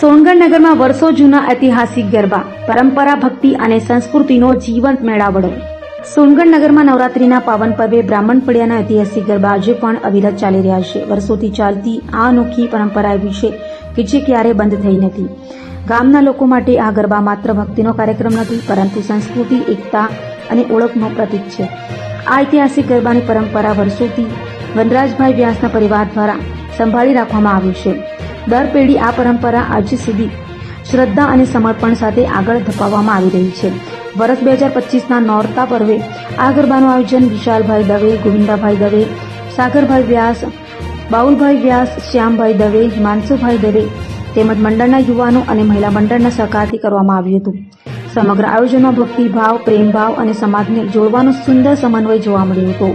સોનગઢ નગરમાં વર્ષો જૂના ઐતિહાસિક ગરબા, પરંપરા, ભક્તિ અને સંસ્કૃતિનો જીવંત મેળાવડો. સોનગઢ નગરમાં નવરાત્રીના પાવન પર્વે બ્રાહ્મણ ફળિયાના ઐતિહાસિક ગરબા આજે પણ અવિરત ચાલી રહ્યા છે. વર્ષોથી ચાલતી આ અનોખી પરંપરા એવી છે કે જે ક્યારે બંધ થઈ નથી. ગામના લોકો માટે આ ગરબા માત્ર ભક્તિનો કાર્યક્રમ નથી, પરંતુ સંસ્કૃતિ, એકતા અને ઓળખનો પ્રતીક છે. આ ઐતિહાસિક ગરબાની પરંપરા વર્ષોથી વનરાજભાઈ વ્યાસના પરિવાર દ્વારા સંભાળી રાખવામાં આવ્યું છે. દર પેઢી આ પરંપરા આજ સુધી શ્રદ્ધા અને સમર્પણ સાથે આગળ ધપાવવામાં આવી રહી છે. વર્ષ બે હજાર પચીસના નોરતા પર્વે આ ગરબાનું આયોજન વિશાલભાઈ દવે, ગોવિંદાભાઈ દવે, સાગરભાઈ વ્યાસ, બાઉલભાઈ વ્યાસ, શ્યામભાઈ દવે, હિમાંશુભાઈ દવે તેમજ મંડળના યુવાનો અને મહિલા મંડળના સહકારથી કરવામાં આવ્યું હતું. સમગ્ર આયોજનમાં ભક્તિભાવ, પ્રેમભાવ અને સમાજને જોડવાનો સુંદર સમન્વય જોવા મળ્યો હતો.